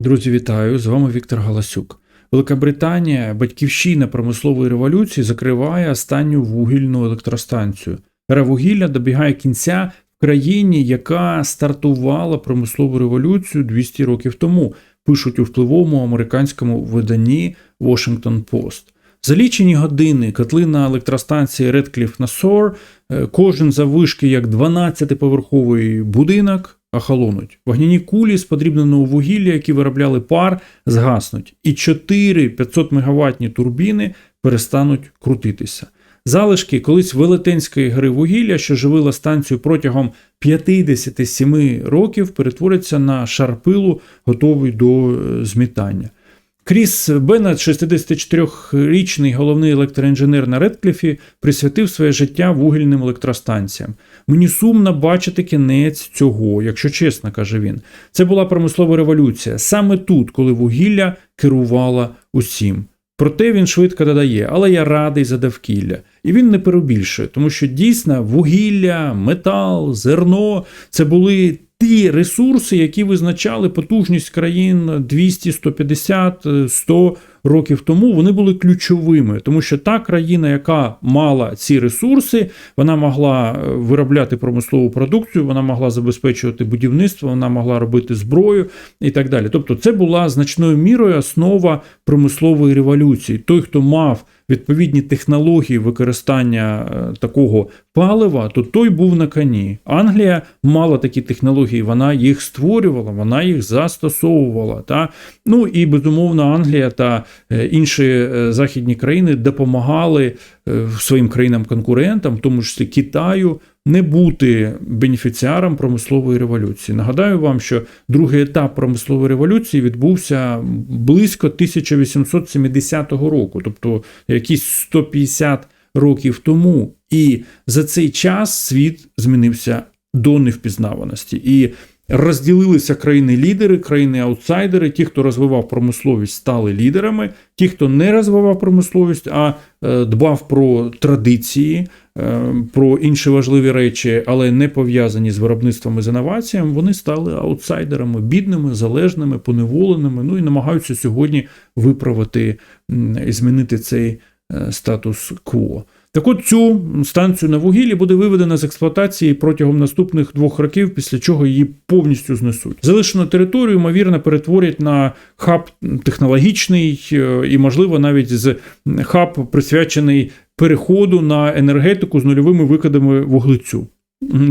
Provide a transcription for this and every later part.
Друзі, вітаю! З вами Віктор Галасюк. Велика Британія, батьківщина промислової революції, закриває останню вугільну електростанцію. Ера вугілля добігає кінця в країні, яка стартувала промислову революцію 200 років тому, пишуть у впливовому американському виданні Washington Post. За лічені години котлина електростанції Redcliffe на Сор, е, кожен заввишки як 12-поверховий будинок, охолонуть. Вогняні кулі з подрібненого вугілля, які виробляли пар, згаснуть. І 4 500 мегаватні турбіни перестануть крутитися. Залишки колись велетенської гри вугілля, що живила станцію протягом 57 років, перетворяться на шарпилу, готовий до е, змітання. Кріс Беннет, 64-річний головний електроінженер на Редкліфі, присвятив своє життя вугільним електростанціям. Мені сумно бачити кінець цього, якщо чесно, каже він. Це була промислова революція саме тут, коли вугілля керувала усім. Проте він швидко додає, але я радий за довкілля. І він не перебільшує, тому що дійсно вугілля, метал, зерно це були ті ресурси, які визначали потужність країн 200, 150, 100 років тому. Вони були ключовими, тому що та країна, яка мала ці ресурси, вона могла е, виробляти промислову продукцію, вона могла забезпечувати будівництво, вона могла робити зброю і так далі. Тобто, це була значною мірою основа промислової революції. Той, хто мав відповідні технології використання е, такого палива, то той був на коні. Англія мала такі технології, вона їх створювала, вона їх застосовувала. Та? Ну і безумовно, Англія та е, інші е, західні країни допомагали своїм країнам-конкурентам, в тому числі Китаю. Не бути бенефіціаром промислової революції. Нагадаю вам, що другий етап промислової революції відбувся близько 1870 року, тобто якісь 150 років тому. І за цей час світ змінився до невпізнаваності. І розділилися країни-лідери, країни-аутсайдери. Ті, хто розвивав промисловість, стали лідерами. Ті, хто не розвивав промисловість, а е, дбав про традиції, про інші важливі речі, але не пов'язані з виробництвом і з інноваціями, вони стали аутсайдерами, бідними, залежними, поневоленими. Ну і намагаються сьогодні виправити і змінити цей е, статус-кво. Так от цю станцію на вугіллі буде виведена з експлуатації протягом наступних двох років, після чого її повністю знесуть. Залишену територію, ймовірно, перетворять на хаб технологічний і, можливо, навіть з хаб присвячений переходу на енергетику з нульовими викидами вуглецю.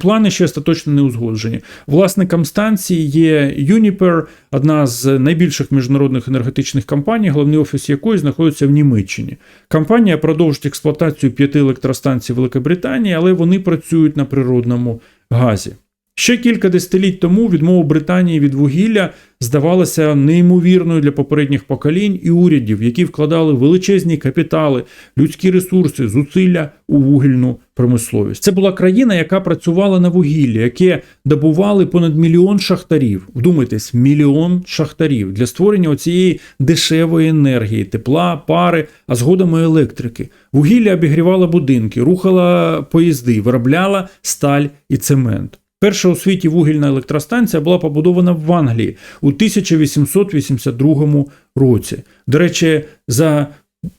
Плани ще остаточно не узгоджені. Власником станції є Uniper, одна з найбільших міжнародних енергетичних компаній, головний офіс якої знаходиться в Німеччині. Компанія продовжить експлуатацію п'яти електростанцій Великобританії, але вони працюють на природному газі. Ще кілька десятиліть тому відмова Британії від вугілля здавалася неймовірною для попередніх поколінь і урядів, які вкладали величезні капітали, людські ресурси, зусилля у вугільну промисловість. Це була країна, яка працювала на вугіллі, яке добували понад мільйон шахтарів. Вдумайтесь, мільйон шахтарів для створення цієї дешевої енергії, тепла, пари, а згодом і електрики. Вугілля обігрівало будинки, рухала поїзди, виробляла сталь і цемент. Перша у світі вугільна електростанція була побудована в Англії у 1882 році. До речі, за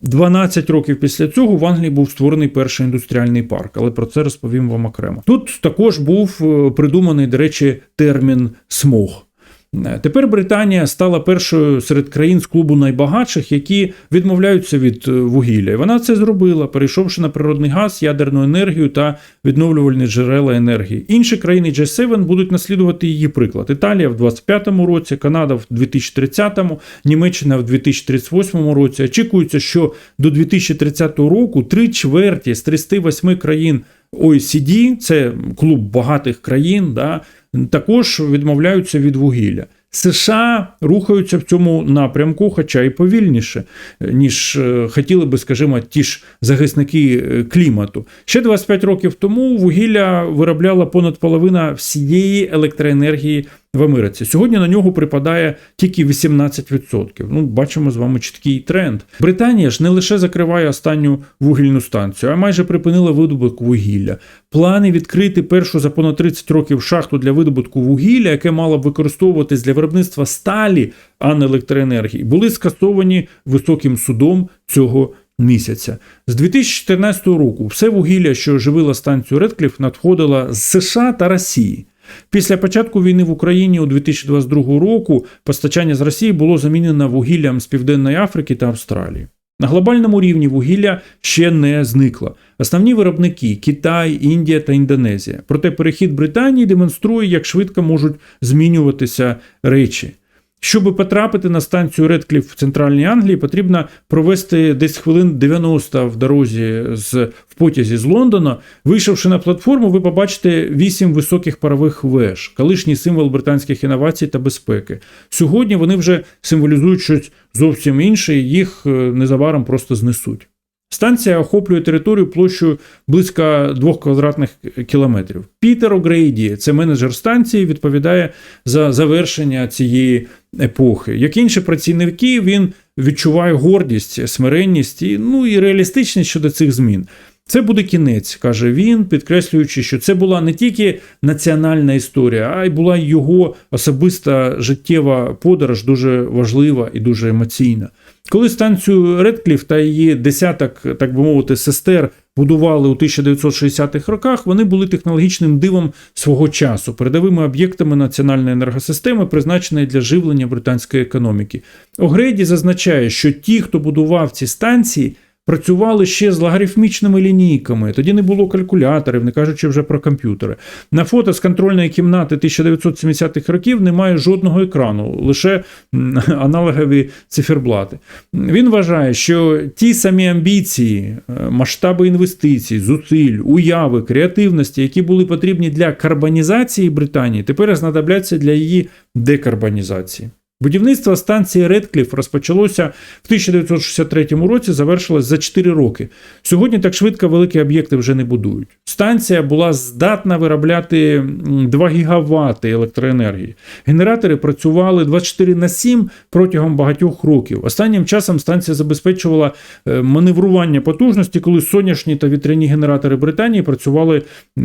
12 років після цього в Англії був створений перший індустріальний парк, але про це розповім вам окремо. Тут також був е, придуманий, до речі, термін смог. Тепер Британія стала першою серед країн з клубу найбагатших, які відмовляються від е, вугілля. І Вона це зробила, перейшовши на природний газ, ядерну енергію та відновлювальні джерела енергії. Інші країни G7 будуть наслідувати її приклад. Італія в 2025 році, Канада в 2030, Німеччина в 2038 році. Очікується, що до 2030 року три чверті з 38 країн. OECD, це клуб багатих країн, да, також відмовляються від вугілля. США рухаються в цьому напрямку, хоча й повільніше, ніж е, хотіли би, скажімо, ті ж захисники е, клімату. Ще 25 років тому вугілля виробляла понад половина всієї електроенергії в Америці. Сьогодні на нього припадає тільки 18%. Ну, бачимо з вами чіткий тренд. Британія ж не лише закриває останню вугільну станцію, а майже припинила видобуток вугілля. Плани відкрити першу за понад 30 років шахту для видобутку вугілля, яке мало б використовуватись для виробництва сталі, а не електроенергії, були скасовані високим судом цього місяця. З 2014 року все вугілля, що живила станцію Редкліф, надходило з США та Росії. Після початку війни в Україні у 2022 року постачання з Росії було замінено вугіллям з Південної Африки та Австралії. На глобальному рівні вугілля ще не зникло. Основні виробники Китай, Індія та Індонезія. Проте перехід Британії демонструє, як швидко можуть змінюватися речі. Щоб потрапити на станцію Редкліф в центральній Англії, потрібно провести десь хвилин 90 в дорозі з в потязі з Лондона. Вийшовши на платформу, ви побачите вісім високих парових веж, колишній символ британських інновацій та безпеки. Сьогодні вони вже символізують щось зовсім інше, їх е, незабаром просто знесуть. Станція охоплює територію площею близько 2 квадратних кілометрів. Пітер Огрейді, це менеджер станції, відповідає за завершення цієї епохи. Як інші працівники, він відчуває гордість, смиренність і, ну, і реалістичність щодо цих змін. Це буде кінець, каже він, підкреслюючи, що це була не тільки національна історія, а й була його особиста життєва подорож, дуже важлива і дуже емоційна. Коли станцію Редкліф та її десяток, так би мовити, сестер будували у 1960-х роках, вони були технологічним дивом свого часу, передовими об'єктами національної енергосистеми, призначеної для живлення британської економіки. Огрейді зазначає, що ті, хто будував ці станції, працювали ще з логарифмічними лінійками. Тоді не було калькуляторів, не кажучи вже про комп'ютери. На фото з контрольної кімнати 1970-х років немає жодного екрану, лише аналогові циферблати. Він вважає, що ті самі амбіції, е, масштаби інвестицій, зусиль, уяви, креативності, які були потрібні для карбонізації Британії, тепер знадобляться для її декарбонізації. Будівництво станції Редкліф розпочалося в 1963 році, завершилось за 4 роки. Сьогодні так швидко великі об'єкти вже не будують. Станція була здатна виробляти 2 гігавати електроенергії. Генератори працювали 24 на 7 протягом багатьох років. Останнім часом станція забезпечувала е, маневрування потужності, коли сонячні та вітряні генератори Британії працювали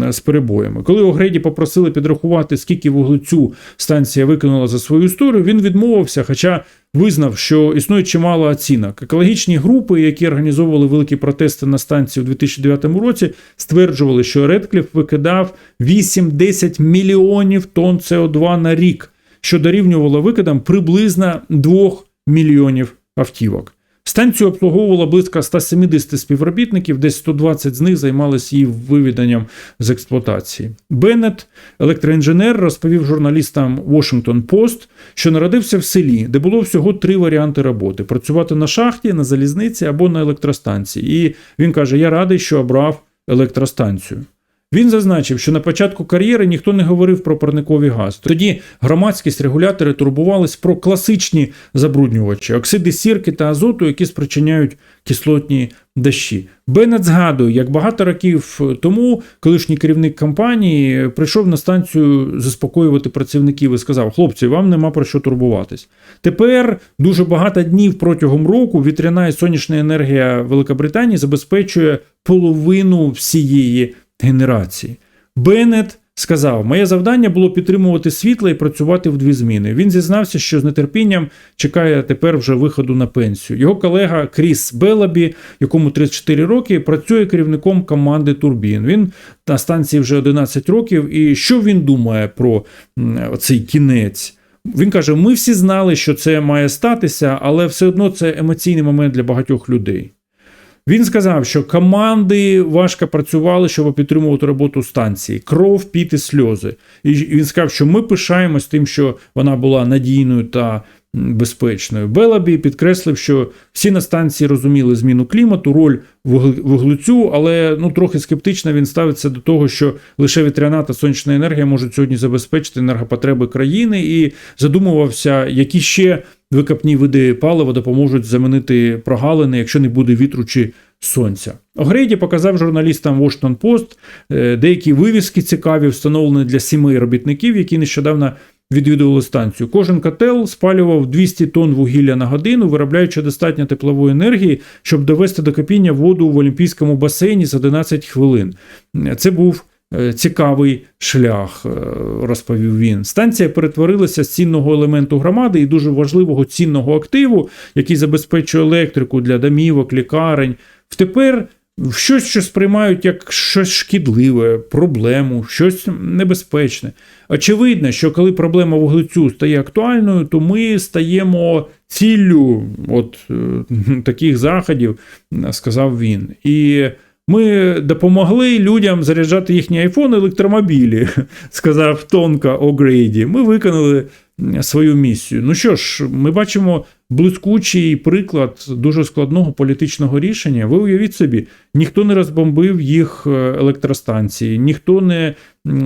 з перебоями. Коли Огреді попросили підрахувати, скільки вуглецю станція виконала за свою історію, він відмовився відмовився, хоча визнав, що існує чимало оцінок. Екологічні групи, які організовували великі протести на станції у 2009 році, стверджували, що Редкліф викидав 8-10 мільйонів тонн СО2 на рік, що дорівнювало викидам приблизно 2 мільйонів автівок. Станцію обслуговувало близько 170 співробітників, десь 120 з них займалися її вивіданням з експлуатації. Беннет, електроінженер, розповів журналістам Washington Post, що народився в селі, де було всього три варіанти роботи: працювати на шахті, на залізниці або на електростанції. І він каже: Я радий, що обрав електростанцію. Він зазначив, що на початку кар'єри ніхто не говорив про парниковий газ. Тоді громадськість регулятори турбувались про класичні забруднювачі, оксиди сірки та азоту, які спричиняють кислотні дощі. Беннет згадує, як багато років тому колишній керівник компанії прийшов на станцію заспокоювати працівників і сказав: хлопці, вам нема про що турбуватись. Тепер дуже багато днів протягом року вітряна і сонячна енергія Великобританії забезпечує половину всієї генерації. Беннет сказав: Моє завдання було підтримувати світло і працювати в дві зміни. Він зізнався, що з нетерпінням чекає тепер вже виходу на пенсію. Його колега Кріс Белабі, якому 34 роки, працює керівником команди Турбін. Він на станції вже 11 років. І що він думає про цей кінець? Він каже: ми всі знали, що це має статися, але все одно це емоційний момент для багатьох людей. Він сказав, що команди важко працювали, щоб підтримувати роботу станції, кров, піт і сльози. І він сказав, що ми пишаємось тим, що вона була надійною та безпечною. Белабі підкреслив, що всі на станції розуміли зміну клімату, роль вуглецю, але ну трохи скептично він ставиться до того, що лише вітряна та сонячна енергія можуть сьогодні забезпечити енергопотреби країни, і задумувався, які ще викопні види палива допоможуть замінити прогалини, якщо не буде вітру чи сонця. Огрейді показав журналістам Washington Post е, деякі вивіски цікаві, встановлені для сімей робітників, які нещодавно відвідували станцію. Кожен котел спалював 200 тонн вугілля на годину, виробляючи достатньо теплової енергії, щоб довести до кипіння воду в Олімпійському басейні за 11 хвилин. Це був е, цікавий шлях, е, розповів він. Станція перетворилася з цінного елементу громади і дуже важливого цінного активу, який забезпечує електрику для домівок, лікарень. Втепер в щось, що сприймають як щось шкідливе, проблему, щось небезпечне. Очевидно, що коли проблема вуглецю стає актуальною, то ми стаємо ціллю от е, таких заходів, сказав він. І ми допомогли людям заряджати їхні айфони електромобілі, сказав Тонка О'Грейді. Ми виконали свою місію. Ну що ж, ми бачимо блискучий приклад дуже складного політичного рішення. Ви уявіть собі, ніхто не розбомбив їх е, електростанції, ніхто не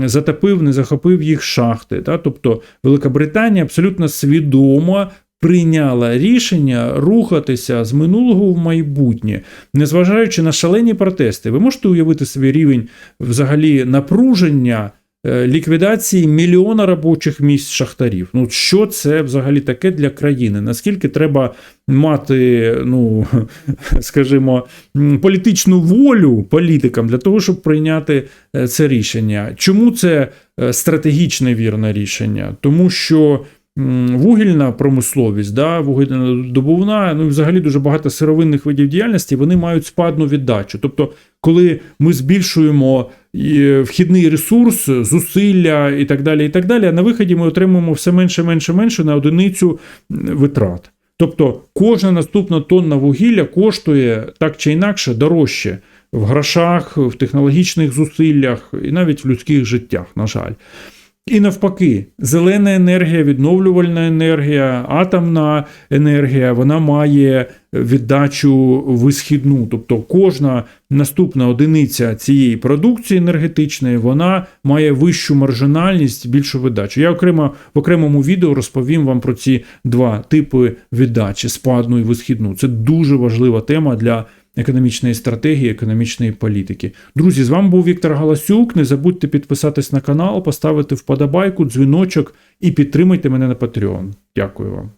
затопив, не захопив їх шахти. Та? Тобто Велика Британія абсолютно свідомо. Прийняла рішення рухатися з минулого в майбутнє, незважаючи на шалені протести. Ви можете уявити собі рівень взагалі напруження е, ліквідації мільйона робочих місць шахтарів. Ну що це взагалі таке для країни? Наскільки треба мати, ну скажімо, політичну волю політикам для того, щоб прийняти е, це рішення? Чому це е, стратегічне вірне рішення? Тому що. Вугільна промисловість, да, вугільнодобувна, ну і взагалі дуже багато сировинних видів діяльності, вони мають спадну віддачу. Тобто, коли ми збільшуємо е, вхідний ресурс, зусилля і так далі, і так далі, на виході ми отримуємо все менше, менше, менше на одиницю витрат. Тобто кожна наступна тонна вугілля коштує так чи інакше дорожче в грошах, в технологічних зусиллях і навіть в людських життях, на жаль. І навпаки, зелена енергія, відновлювальна енергія, атомна енергія, вона має віддачу висхідну. Тобто кожна наступна одиниця цієї продукції енергетичної вона має вищу маржинальність, більшу віддачу. Я окремо в окремому відео розповім вам про ці два типи віддачі спадну і висхідну. Це дуже важлива тема для економічної стратегії, економічної політики. Друзі, з вами був Віктор Галасюк. Не забудьте підписатись на канал, поставити вподобайку, дзвіночок і підтримайте мене на Patreon. Дякую вам.